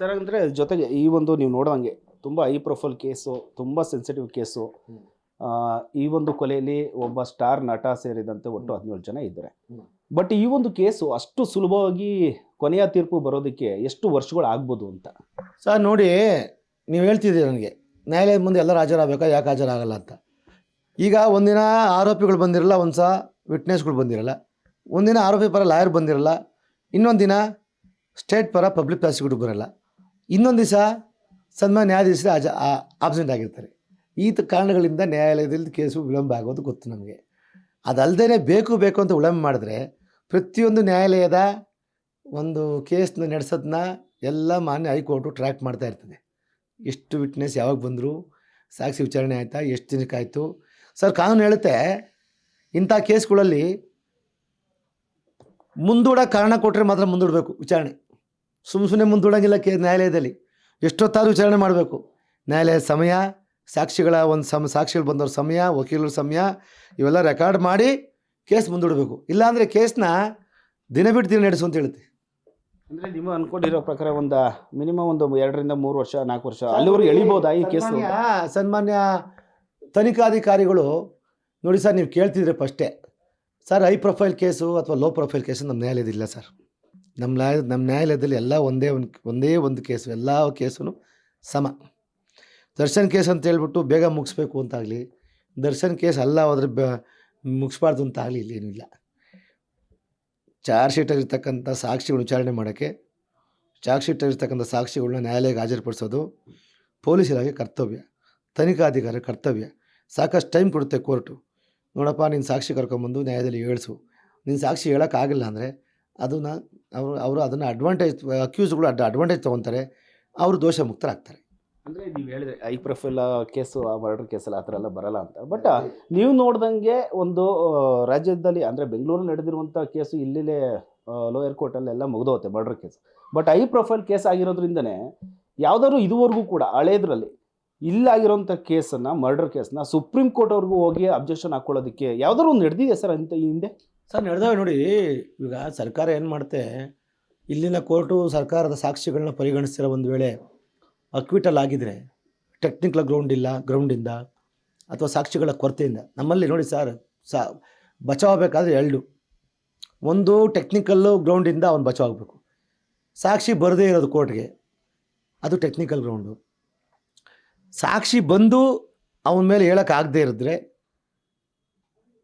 Sir ಅಂದರೆ ಜೊತೆಗೆ ಈ ಒಂದು ನೀವು ನೋಡಿದಂಗೆ ತುಂಬ ಹೈ ಪ್ರೊಫೈಲ್ ಕೇಸು ತುಂಬ ಸೆನ್ಸಿಟಿವ್ ಕೇಸು ಈ ಒಂದು ಕೊಲೆಯಲ್ಲಿ ಒಬ್ಬ ಸ್ಟಾರ್ ನಟ ಸೇರಿದಂತೆ ಒಟ್ಟು ಹದಿನೇಳು ಜನ ಇದ್ದಾರೆ. ಬಟ್ ಈ ಒಂದು ಕೇಸು ಅಷ್ಟು ಸುಲಭವಾಗಿ ಕೊನೆಯ ತೀರ್ಪು ಬರೋದಕ್ಕೆ ಎಷ್ಟು ವರ್ಷಗಳು ಆಗ್ಬೋದು ಅಂತ? ಸರ್ ನೋಡಿ ನೀವು ಹೇಳ್ತಿದ್ದೀರಿ ನನಗೆ ನ್ಯಾಯಾಲಯದ ಮುಂದೆ ಎಲ್ಲರೂ ಹಾಜರಾಗಬೇಕಾ ಯಾಕೆ ಹಾಜರಾಗಲ್ಲ ಅಂತ? ಈಗ ಒಂದಿನ ಆರೋಪಿಗಳು ಬಂದಿರಲ್ಲ ಒಂದು ಸಹ ವಿಟ್ನೆಸ್ಗಳು ಬಂದಿರಲ್ಲ ಒಂದಿನ ಆರೋಪಿ ಪರ ಲಾಯರ್ ಬಂದಿರಲ್ಲ ಇನ್ನೊಂದು ದಿನ ಸ್ಟೇಟ್ ಪರ ಪಬ್ಲಿಕ್ ಪ್ರಾಸಿಕ್ಯೂಟರ್ ಬರಲ್ಲ ಇನ್ನೊಂದು ದಿವಸ ಸನ್ಮಾನ್ಯ ನ್ಯಾಯಾಧೀಶರು ಅಜ ಆಬ್ಸೆಂಟ್ ಆಗಿರ್ತಾರೆ. ಈ ಕಾರಣಗಳಿಂದ ನ್ಯಾಯಾಲಯದಲ್ಲಿ ಕೇಸು ವಿಳಂಬ ಆಗೋದು ಗೊತ್ತು ನಮಗೆ. ಅದಲ್ಲದೇ ಬೇಕು ಬೇಕು ಅಂತ ವಿಳಂಬ ಮಾಡಿದ್ರೆ ಪ್ರತಿಯೊಂದು ನ್ಯಾಯಾಲಯದ ಒಂದು ಕೇಸ್ನ ನಡೆಸೋದನ್ನ ಎಲ್ಲ ಮಾನ್ಯ ಹೈಕೋರ್ಟು ಟ್ರ್ಯಾಕ್ ಮಾಡ್ತಾ ಇರ್ತದೆ. ಎಷ್ಟು ವಿಟ್ನೆಸ್ ಯಾವಾಗ ಬಂದರು, ಸಾಕ್ಷಿ ವಿಚಾರಣೆ ಆಯಿತಾ, ಎಷ್ಟು ದಿನಕ್ಕಾಯಿತು? ಸರ್, ಕಾನೂನು ಹೇಳುತ್ತೆ, ಇಂಥ ಕೇಸ್ಗಳಲ್ಲಿ ಮುಂದೂಡೋ ಕಾರಣ ಕೊಟ್ಟರೆ ಮಾತ್ರ ಮುಂದೂಡಬೇಕು ವಿಚಾರಣೆ. ಸುಮ್ಮ ಸುಮ್ಮನೆ ಮುಂದೂಡಂಗಿಲ್ಲ ಕೇ ನ್ಯಾಯಾಲಯದಲ್ಲಿ. ಎಷ್ಟೊತ್ತಾದ್ರೂ ವಿಚಾರಣೆ ಮಾಡಬೇಕು. ನ್ಯಾಯಾಲಯ ಸಮಯ ಸಾಕ್ಷಿಗಳ ಒಂದು ಸಮ ಸಾಕ್ಷಿಗಳು ಬಂದವ್ರ ಸಮಯ ವಕೀಲರ ಸಮಯ ಇವೆಲ್ಲ ರೆಕಾರ್ಡ್ ಮಾಡಿ ಕೇಸ್ ಮುಂದೂಡಬೇಕು. ಇಲ್ಲಾಂದರೆ ಕೇಸ್ನ ದಿನ ಬಿಟ್ಟು ದಿನ ನಡೆಸು ಅಂತ ಹೇಳುತ್ತೆ. ಅಂದರೆ ನೀವು ಅನ್ಕೊಂಡಿರೋ ಪ್ರಕಾರ ಒಂದು ಮಿನಿಮಮ್ ಒಂದು ಎರಡರಿಂದ ಮೂರು ವರ್ಷ ನಾಲ್ಕು ವರ್ಷ ಅಲ್ಲಿವರೆಗೂ ಎಳಿಬೋದಾ ಈ ಕೇಸ್? ಸನ್ಮಾನ್ಯ- ಸನ್ಮಾನ್ಯ ತನಿಖಾಧಿಕಾರಿಗಳು ನೋಡಿ ಸರ್ ನೀವು ಕೇಳ್ತಿದ್ರೆ ಫಸ್ಟೇ. ಸರ್ ಹೈ ಪ್ರೊಫೈಲ್ ಕೇಸು ಅಥವಾ ಲೋ ಪ್ರೊಫೈಲ್ ಕೇಸು ನಮ್ಮ ನ್ಯಾಯಾಲಯದಿಲ್ಲ ಸರ್. ನಮ್ಮ ನ್ಯಾಯ ನಮ್ಮ ನ್ಯಾಯಾಲಯದಲ್ಲಿ ಎಲ್ಲ ಒಂದೇ ಒಂದು ಒಂದೇ ಒಂದು ಕೇಸು, ಎಲ್ಲ ಕೇಸೂ ಸಮ. ದರ್ಶನ್ ಕೇಸ್ ಅಂತ ಹೇಳ್ಬಿಟ್ಟು ಬೇಗ ಮುಗಿಸ್ಬೇಕು ಅಂತಾಗಲಿ. ದರ್ಶನ್ ಕೇಸ್ ಅಲ್ಲ ಹೋದ್ರೆ ಬ, ಮುಗಿಸ್ಬಾರ್ದು ಅಂತ ಆಗಲಿ ಇಲ್ಲೇನಿಲ್ಲ ಚಾರ್ಜ್ ಶೀಟಲ್ಲಿರ್ತಕ್ಕಂಥ ಸಾಕ್ಷಿಗಳು ವಿಚಾರಣೆ ಮಾಡೋಕ್ಕೆ, ಚಾರ್ಜ್ ಶೀಟಲ್ಲಿರ್ತಕ್ಕಂಥ ಸಾಕ್ಷಿಗಳನ್ನ ನ್ಯಾಯಾಲಯಕ್ಕೆ ಹಾಜರುಪಡಿಸೋದು ಪೊಲೀಸ್ ಇಲಾಖೆ ಕರ್ತವ್ಯ, ತನಿಖಾಧಿಕಾರಿ ಕರ್ತವ್ಯ. ಸಾಕಷ್ಟು ಟೈಮ್ ಕೊಡುತ್ತೆ ಕೋರ್ಟು. ನೋಡಪ್ಪ ನೀನು ಸಾಕ್ಷಿ ಕರ್ಕೊಂಬಂದು ನ್ಯಾಯದಲ್ಲಿ ಹೇಳಿಸು. ನೀನು ಸಾಕ್ಷಿ ಹೇಳೋಕ್ಕಾಗಿಲ್ಲ ಅಂದರೆ ಅದನ್ನು ಅವರು ಅವರು ಅದನ್ನು ಅಡ್ವಾಂಟೇಜ್ ಅಕ್ಯೂಸ್ಗಳು ಅಡ್ ಅಡ್ವಾಂಟೇಜ್ ತೊಗೊತಾರೆ ಅವರು ದೋಷ ಮುಕ್ತರಾಗ್ತಾರೆ ಅಂದರೆ ನೀವು ಹೇಳಿದ್ರೆ ಐ ಪ್ರೊಫೈಲ್ ಕೇಸು ಆ ಮರ್ಡರ್ ಕೇಸಲ್ಲಿ ಆ ಥರ ಎಲ್ಲ ಬರಲ್ಲ ಅಂತ. ಬಟ್ ನೀವು ನೋಡ್ದಂಗೆ ಒಂದು ರಾಜ್ಯದಲ್ಲಿ ಅಂದರೆ ಬೆಂಗಳೂರಲ್ಲಿ ನಡೆದಿರುವಂಥ ಕೇಸು ಇಲ್ಲಿಲೇ ಲೋಯರ್ ಕೋರ್ಟಲ್ಲೆಲ್ಲ ಮುಗಿದೋಗುತ್ತೆ murder case. But high profile case ಆಗಿರೋದ್ರಿಂದನೇ ಯಾವ್ದಾದ್ರು ಇದುವರೆಗೂ ಕೂಡ ಹಳೇದ್ರಲ್ಲಿ ಇಲ್ಲಾಗಿರೋಂಥ ಕೇಸನ್ನು ಮರ್ಡರ್ ಕೇಸನ್ನ ಸುಪ್ರೀಂ ಕೋರ್ಟ್ ಅವ್ರಿಗೂ ಹೋಗಿ ಅಬ್ಜೆಕ್ಷನ್ ಹಾಕ್ಕೊಳ್ಳೋದಕ್ಕೆ ಯಾವ್ದಾದ್ರು ಒಂದು ನಡೆದಿದೆ ಸರ್ ಅಂತ ಈ ಹಿಂದೆ? ಸರ್, ನಡೆದವೆ ನೋಡಿ. ಈಗ ಸರ್ಕಾರ ಏನು ಮಾಡುತ್ತೆ ಇಲ್ಲಿನ ಕೋರ್ಟು ಸರ್ಕಾರದ ಸಾಕ್ಷಿಗಳನ್ನ ಪರಿಗಣಿಸಿರೋ ಒಂದು ವೇಳೆ ಅಕ್ವಿಟಲ್ ಆಗಿದ್ರೆ ಟೆಕ್ನಿಕಲ್ ಗ್ರೌಂಡ್ ಇಲ್ಲ ಗ್ರೌಂಡಿಂದ ಅಥವಾ ಸಾಕ್ಷಿಗಳ ಕೊರತೆಯಿಂದ, ನಮ್ಮಲ್ಲಿ ನೋಡಿ ಸರ್, ಸಾ ಬಚಾವಬೇಕಾದ್ರೆ ಎರಡು. ಒಂದು ಟೆಕ್ನಿಕಲ್ಲು ಗ್ರೌಂಡಿಂದ ಅವನು ಬಚಾವಾಗಬೇಕು ಸಾಕ್ಷಿ ಬರದೇ ಇರೋದು ಕೋರ್ಟ್ಗೆ, ಅದು ಟೆಕ್ನಿಕಲ್ ಗ್ರೌಂಡು ಸಾಕ್ಷಿ ಬಂದು ಅವನ ಮೇಲೆ ಹೇಳೋಕ್ಕಾಗದೇ ಇರಿದ್ರೆ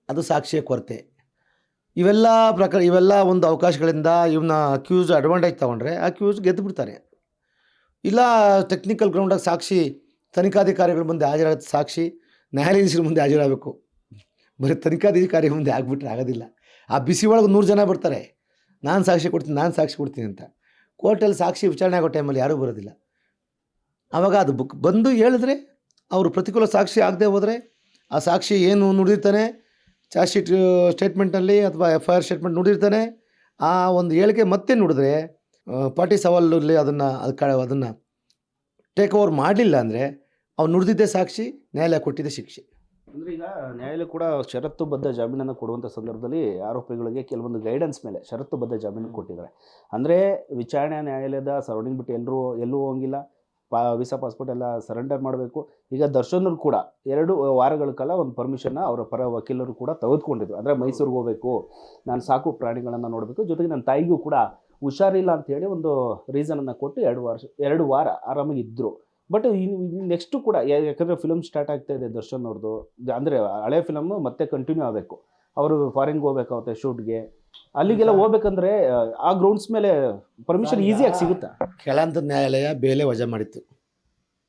ಅದು ಸಾಕ್ಷಿಯ ಕೊರತೆ. ಇವೆಲ್ಲ ಪ್ರಕಾರ, ಇವೆಲ್ಲ ಒಂದು ಅವಕಾಶಗಳಿಂದ ಇವನ್ನ ಅಕ್ಯೂಸ್ ಅಡ್ವಾಂಟೇಜ್ ತೊಗೊಂಡ್ರೆ ಅಕ್ಯೂಸ್ ಗೆದ್ದು ಬಿಡ್ತಾರೆ ಇಲ್ಲ ಟೆಕ್ನಿಕಲ್ ಗ್ರೌಂಡಾಗ ಸಾಕ್ಷಿ, ತನಿಖಾಧಿಕಾರಿಗಳ ಮುಂದೆ ಹಾಜರಾದ ಸಾಕ್ಷಿ, ನ್ಯಾಯಾಧೀಶರ ಮುಂದೆ ಹಾಜರಾಗಬೇಕು. ಬರೀ ತನಿಖಾಧಿಕಾರಿ ಮುಂದೆ ಆಗಿಬಿಟ್ರೆ ಆಗೋದಿಲ್ಲ. ಆ ಬಿಸಿ ಒಳಗೆ ನೂರು ಜನ ಬರ್ತಾರೆ. ನಾನು ಸಾಕ್ಷಿ ಕೊಡ್ತೀನಿ, ನಾನು ಸಾಕ್ಷಿ ಕೊಡ್ತೀನಿ ಅಂತ. ಕೋರ್ಟಲ್ಲಿ ಸಾಕ್ಷಿ ವಿಚಾರಣೆ ಆಗೋ ಟೈಮಲ್ಲಿ ಯಾರೂ ಬರೋದಿಲ್ಲ. ಆವಾಗ ಅದು ಬುಕ್ ಬಂದು ಹೇಳಿದ್ರೆ, ಅವರು ಪ್ರತಿಕೂಲ ಸಾಕ್ಷಿ ಆಗದೆ ಹೋದರೆ, ಆ ಸಾಕ್ಷಿ ಏನು ನುಡಿದಿರ್ತಾನೆ ಚಾರ್ಜ್ ಶೀಟ್ ಸ್ಟೇಟ್ಮೆಂಟಲ್ಲಿ ಅಥವಾ ಎಫ್ ಐ ಆರ್ ಸ್ಟೇಟ್ಮೆಂಟ್ ನೋಡಿರ್ತಾನೆ. ಆ ಒಂದು ಹೇಳಿಕೆ ಮತ್ತೆ ನುಡಿದ್ರೆ ಪಾರ್ಟಿ ಸವಾಲಲ್ಲಿ ಅದನ್ನು, ಅದು ಕ, ಅದನ್ನು ಟೇಕ್ ಓವರ್ ಮಾಡಲಿಲ್ಲ ಅಂದರೆ ಅವ್ನು ನುಡಿದಿದ್ದೆ ಸಾಕ್ಷಿ, ನ್ಯಾಯಾಲಯ ಕೊಟ್ಟಿದ್ದೆ ಶಿಕ್ಷೆ. ಅಂದರೆ ಈಗ ನ್ಯಾಯಾಲಯ ಕೂಡ ಷರತ್ತುಬದ್ಧ ಜಾಮೀನನ್ನು ಕೊಡುವಂಥ ಸಂದರ್ಭದಲ್ಲಿ ಆರೋಪಿಗಳಿಗೆ ಕೆಲವೊಂದು ಗೈಡೆನ್ಸ್ ಮೇಲೆ ಷರತ್ತುಬದ್ಧ ಜಾಮೀನು ಕೊಟ್ಟಿದ್ದಾರೆ. ಅಂದರೆ ವಿಚಾರಣೆ ನ್ಯಾಯಾಲಯದ ಸರೌಂಡಿಂಗ್ ಬಿಟ್ಟು ಎಲ್ಲರೂ ಎಲ್ಲೂ ಹೋಗಿಲ್ಲ. ಪಾ, ವೀಸಾ ಪಾಸ್ಪೋರ್ಟ್ ಎಲ್ಲ ಸರೆಂಡರ್ ಮಾಡಬೇಕು. ಈಗ ದರ್ಶನರು ಕೂಡ ಎರಡು ವಾರಗಳ ಕಾಲ ಒಂದು ಪರ್ಮಿಷನ್ನ ಅವರ ಪರ ವಕೀಲರು ಕೂಡ ತೆಗೆದುಕೊಂಡಿದ್ರು. ಅಂದರೆ ಮೈಸೂರಿಗೆ ಹೋಗಬೇಕು. ನಾನು ಸಾಕು ಪ್ರಾಣಿಗಳನ್ನು ನೋಡಬೇಕು. ಜೊತೆಗೆ ನನ್ನ ತಾಯಿಗೂ ಕೂಡ ಹುಷಾರಿಲ್ಲ ಅಂತೇಳಿ ಒಂದು ರೀಸನನ್ನು ಕೊಟ್ಟು ಎರಡು ವರ್ಷ, ಎರಡು ವಾರ ಆರಾಮಾಗಿ ಇದ್ದರು ಬಟ್ ನೆಕ್ಸ್ಟು ಕೂಡ ಯಾಕಂದರೆ ಫಿಲಮ್ ಸ್ಟಾರ್ಟ್ ಆಗ್ತಾ ಇದೆ ದರ್ಶನ್ ಅವ್ರದ್ದು ಅಂದರೆ ಹಳೆ ಫಿಲಮ್ ಮತ್ತೆ ಕಂಟಿನ್ಯೂ ಆಗಬೇಕು. ಅವರು ಫಾರಿನ್ಗೆ ಹೋಗ್ಬೇಕಾಗುತ್ತೆ ಶೂಟ್ಗೆ ಅಲ್ಲಿಗೆಲ್ಲ ಹೋಗ್ಬೇಕಂದ್ರೆ ಆ, ಗ್ರೌಂಡ್ಸ್ ಮೇಲೆ ಪರ್ಮಿಷನ್ ಈಸಿಯಾಗಿ ಸಿಗುತ್ತಾ. ಕೆಳಂತ ನ್ಯಾಯಾಲಯ ಬೇಲೆ ವಜಾ ಮಾಡಿತ್ತು.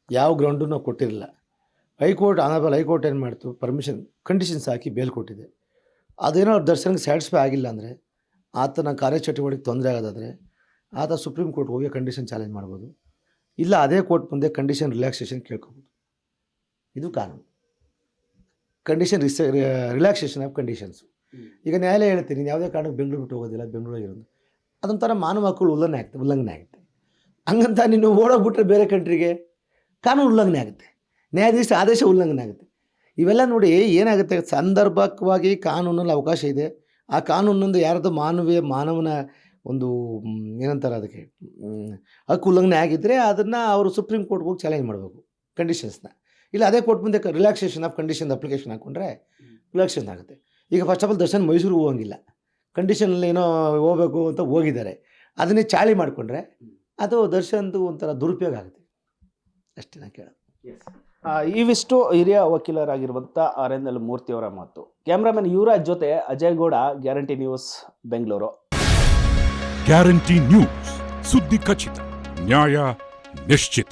ಯಾವ ಗ್ರೌಂಡು ನಾವು ಕೊಟ್ಟಿರಲಿಲ್ಲ. ಹೈಕೋರ್ಟ್ ಆನಬಲ್ ಹೈಕೋರ್ಟ್ ಏನು ಮಾಡ್ತು? ಪರ್ಮಿಷನ್ ಕಂಡೀಷನ್ಸ್ ಹಾಕಿ ಬೇಲ್ ಕೊಟ್ಟಿದೆ. ಅದೇನೋ ದರ್ಶನಕ್ಕೆ ಸ್ಯಾಟಿಸ್ಫೈ ಆಗಿಲ್ಲ ಅಂದರೆ ಆತನ ಕಾರ್ಯಚಟುವಟಿಕೆ ತೊಂದರೆ ಆಗೋದಾದರೆ ಆತ ಸುಪ್ರೀಂ ಕೋರ್ಟ್ ಹೋಗಿ ಕಂಡೀಷನ್ ಚಾಲೆಂಜ್ ಮಾಡ್ಬೋದು. ಇಲ್ಲ ಅದೇ ಕೋರ್ಟ್ ಮುಂದೆ ಕಂಡೀಷನ್ ರಿಲ್ಯಾಕ್ಸೇಷನ್ ಕೇಳ್ಕೊಬೋದು. ಇದು ಕಾನೂನು. ಕಂಡೀಷನ್ ರಿಸ ರಿಲ್ಯಾಕ್ಸೇಷನ್ ಆಫ್ ಕಂಡೀಷನ್ಸು ಈಗ ನ್ಯಾಯಾಲಯ ಹೇಳ್ತೀನಿ ನೀನು ಯಾವುದೇ ಕಾರಣಕ್ಕೆ ಬೆಂಗಳೂರು ಬಿಟ್ಟು ಹೋಗೋದಿಲ್ಲ ಬೆಂಗಳೂರಿಗೆ ಇರೋದು. ಅದೊಂಥರ ಮಾನವ ಹಕ್ಕುಗಳು ಉಲ್ಲಂಘನೆ ಆಗ್ತದೆ ಉಲ್ಲಂಘನೆ ಆಗುತ್ತೆ. ಹಂಗಂತ ನೀನು ಓಡೋಗ್ಬಿಟ್ರೆ ಬೇರೆ ಕಂಟ್ರಿಗೆ ಕಾನೂನು ಉಲ್ಲಂಘನೆ ಆಗುತ್ತೆ. ನ್ಯಾಯಾಧೀಶ ಆದೇಶ ಉಲ್ಲಂಘನೆ ಆಗುತ್ತೆ. ಇವೆಲ್ಲ ನೋಡಿ ಏನಾಗುತ್ತೆ ಸಂದರ್ಭಕವಾಗಿ ಕಾನೂನಲ್ಲಿ ಅವಕಾಶ ಇದೆ. ಆ ಕಾನೂನಿಂದ ಯಾರದ್ದು ಮಾನವೀಯ ಮಾನವನ ಒಂದು ಏನಂತಾರೆ ಅದಕ್ಕೆ ಹಕ್ಕು ಉಲ್ಲಂಘನೆ ಆಗಿದ್ದರೆ ಅದನ್ನು ಅವರು ಸುಪ್ರೀಂ ಕೋರ್ಟ್ಗೆ ಹೋಗಿ ಚಾಲೆಂಜ್ ಮಾಡಬೇಕು ಕಂಡೀಷನ್ಸ್ನ ಇಲ್ಲ ಅದೇ ಕೋರ್ಟ್ ಮುಂದೆ ರಿಲ್ಯಾಕ್ಸೇಷನ್ ಆಫ್ ಕಂಡೀಷನ್ ಅಪ್ಲಿಕೇಶನ್ ಹಾಕ್ಕೊಂಡ್ರೆ ರಿಲ್ಯಾಕ್ಸೇಷನ್ ಆಗುತ್ತೆ. ಈಗ first of all Darshan Mysuru ಹೋಗಂಗಿಲ್ಲ. ಕಂಡೀಷನಲ್ಲಿ ಏನೋ ಹೋಗಬೇಕು ಅಂತ ಹೋಗಿದ್ದಾರೆ. ಅದನ್ನೇ ಚಾಳಿ ಮಾಡಿಕೊಂಡ್ರೆ ಅದು ದರ್ಶನ್ದು ಒಂಥರ ದುರುಪಯೋಗ ಆಗುತ್ತೆ. ಅಷ್ಟೇ ನಾನು ಕೇಳೋದು. ಆ, ಇವಿಷ್ಟು ಹಿರಿಯ ವಕೀಲರಾಗಿರುವಂಥ ಆರ್ ಎನ್ ಎಲ್ ಮೂರ್ತಿಯವರ ಮಾತು. ಕ್ಯಾಮ್ರಾಮನ್ ಯುವರಾಜ್ ಜೊತೆ Ajay Gowda guarantee news Bengaluru. Guarantee news ಸುದ್ದಿ ಖಚಿತ ನ್ಯಾಯ ನಿಶ್ಚಿತ.